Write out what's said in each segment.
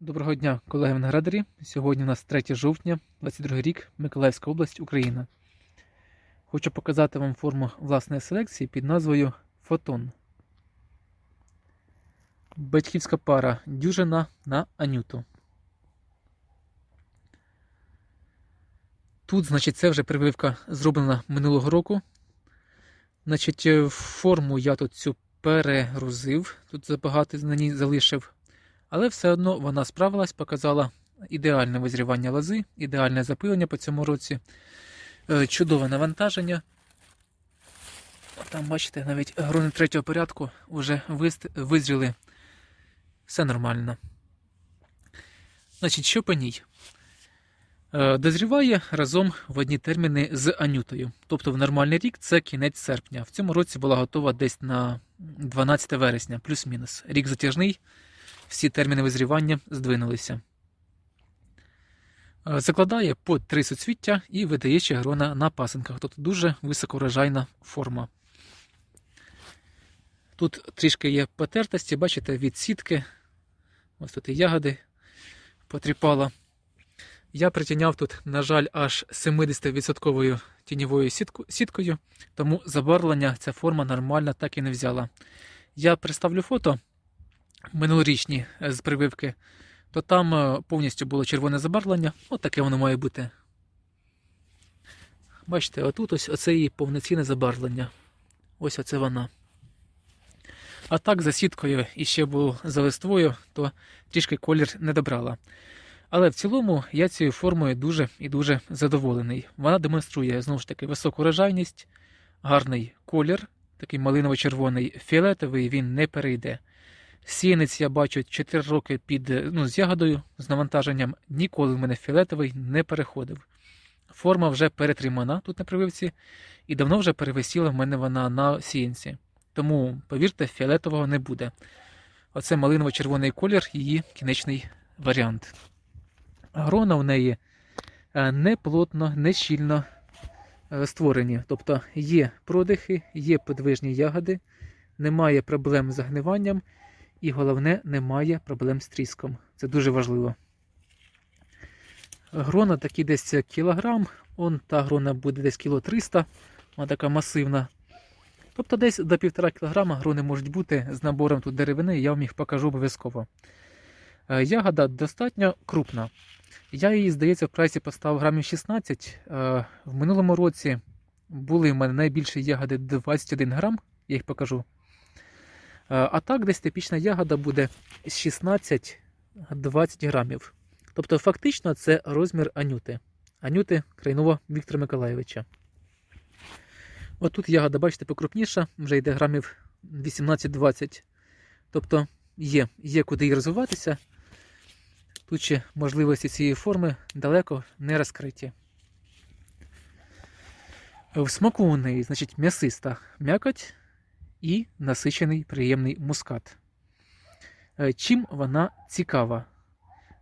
Доброго дня, колеги виноградарі. Сьогодні у нас 3 жовтня, 22 рік, Миколаївська область, Україна. Хочу показати вам форму власної селекції під назвою Фотон. Батьківська пара дюжина на анюту. Тут, значить, це вже прививка зроблена минулого року. Значить, е, форму я тут цю перегрузив, тут забагато на ній залишив. Але все одно вона справилась, показала ідеальне визрівання лози, ідеальне запилення по цьому році, е, чудове навантаження. Там, бачите, навіть грони третього порядку вже визріли. Все нормально. Значить, що по ній? Е, Дозріває разом в одні терміни з анютою. Тобто в нормальний рік це кінець серпня. В цьому році була готова десь на 12 вересня, плюс-мінус. Рік затяжний всі терміни визрівання здвинулися. Е, Закладає по три суцвіття і видає ще грона на пасинках. Тобто дуже високоурожайна форма. Тут трішки є потертості, бачите, від сітки. Ось тут і ягоди потріпала. Я притіняв тут, на жаль, аж 70% тіньовою сіткою, тому забарвлення ця форма нормально так і не взяла. Я представлю фото минулорічні е, з прививки, то там е, повністю було червоне забарвлення. От таке воно має бути. Бачите, отут ось оце її повноцінне забарвлення. Ось оце вона. А так, за сіткою і ще було за листвою, то трішки колір не добрала. Але в цілому я цією формою дуже і дуже задоволений. Вона демонструє знову ж таки високу урожайність, гарний колір, такий малиново-червоний, фіолетовий він не перейде. Сіянець я бачу 4 роки під, е, ну, з ягодою, з навантаженням. Ніколи в мене фіолетовий не переходив. Форма вже перетримана тут на прививці, і давно вже перевисіла в мене вона на сіянці. Тому, повірте, фіолетового не буде. Оце малиново-червоний колір, її кінечний варіант. Грона в неї е, не плотно, не щільно е, створені. Тобто є продихи, є подвижні ягоди, немає проблем з загниванням. І головне, немає проблем з тріском. Це дуже важливо. Грона такі десь кілограм, он та грона буде десь кіло 300, вона така масивна. Тобто десь до 1,5 кілограма грони можуть бути з набором тут деревини, я вам їх покажу обов'язково. Е, Ягода достатньо крупна. Я її, здається, в прайсі поставив грамів 16. Е, В минулому році були в мене найбільші ягоди 21 грам, я їх покажу. Е, А так, десь типічна ягода буде 16-20 грамів. Тобто, фактично, це розмір анюти. Анюти Крайнова Віктора Миколаєвича. Отут ягода, бачите, покрупніша, вже йде грамів 18-20. Тобто є, є куди їй розвиватися. Тут ще можливості цієї форми далеко не розкриті. В смаку у неї, значить, м'ясиста м'якоть і насичений приємний мускат. Е, Чим вона цікава?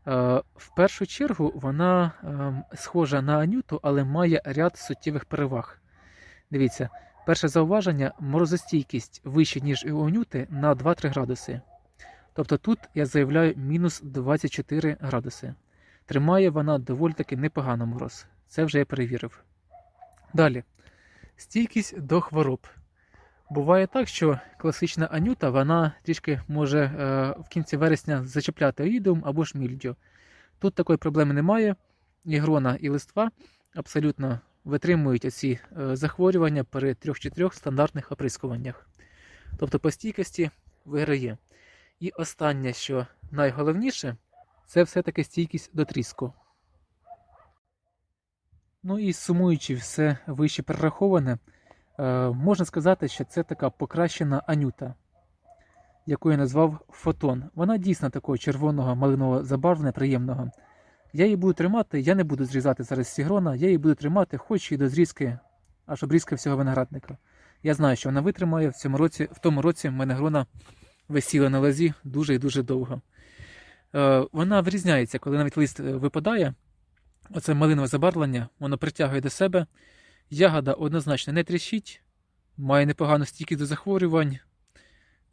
Е, В першу чергу вона ем, схожа на анюту, але має ряд суттєвих переваг. Дивіться, перше зауваження морозостійкість вище, ніж у анюти, на 2-3 градуси. Тобто тут я заявляю мінус 24 градуси. Тримає вона доволі таки непогано мороз. Це вже я перевірив. Далі. Стійкість до хвороб. Буває так, що класична анюта вона трішки може е, в кінці вересня зачепляти оїдіум або ж мільдю. Тут такої проблеми немає. І грона, і листва абсолютно витримують ці е, захворювання при 3-4 стандартних оприскуваннях. Тобто по стійкості виграє. І останнє, що найголовніше, це все-таки стійкість до тріску. Ну і сумуючи все вище перераховане, можна сказати, що це така покращена анюта, яку я назвав фотон. Вона дійсно такого червоного малинового забарвлення, приємного. Я її буду тримати, я не буду зрізати зараз сігрона, я її буду тримати, хоч і до зрізки, аж обрізки всього виноградника. Я знаю, що вона витримає в цьому році, в тому році в мене грона висіла на лозі дуже і дуже довго. Е, Вона вирізняється, коли навіть лист е, випадає. Оце малинове забарвлення, воно притягує до себе. Ягода однозначно не тріщить, має непогану стійкість до захворювань.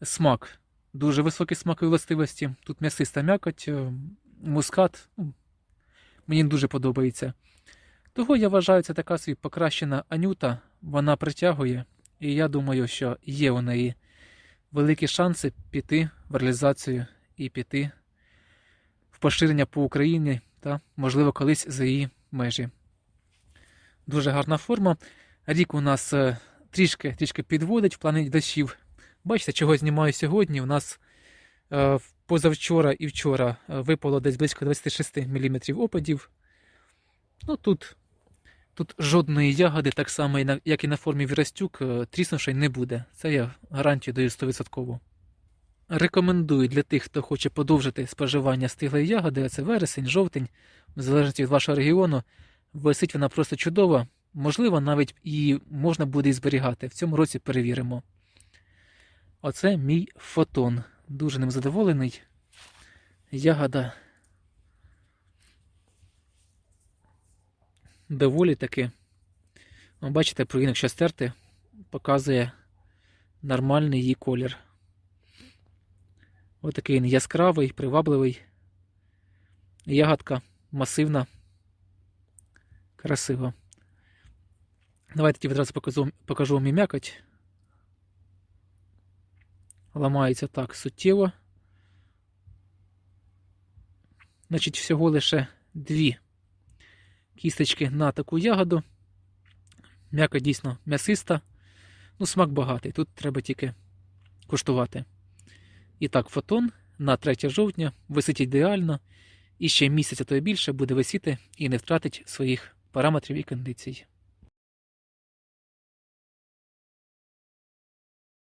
Смак. Дуже високі смакові властивості. Тут м'ясиста м'якоть, е, мускат мені дуже подобається. Того я вважаю, це така собі покращена анюта, вона притягує, і я думаю, що є у неї великі шанси піти в реалізацію і піти в поширення по Україні та, можливо, колись за її межі. Дуже гарна форма. Рік у нас е, трішки, трішки підводить в плані дощів. Бачите, чого знімаю сьогодні. У нас е, позавчора і вчора е, випало десь близько 26 мм опадів. Ну тут, тут жодної ягоди, так само, як і на формі Вірастюк, тріснувши не буде. Це я гарантію даю 100%. Рекомендую для тих, хто хоче подовжити споживання стиглої ягоди, це вересень, жовтень, в залежності від вашого регіону. Висить вона просто чудова. Можливо, навіть і можна буде і зберігати. В цьому році перевіримо. Оце мій фотон. Дуже ним задоволений. Ягода. Доволі таки. Ви бачите, провін, якщо стерти, показує нормальний її колір. Ось такий він яскравий, привабливий. Ягодка масивна, красива. Давайте тоді відразу покажу, покажу вам і м'якоть. Ламається так суттєво. Значить, всього лише дві кісточки на таку ягоду. М'яка дійсно м'ясиста. Ну, смак багатий. Тут треба тільки куштувати. І так, фотон на 3 жовтня висить ідеально. І ще місяця то і більше буде висіти і не втратить своїх параметрів і кондицій.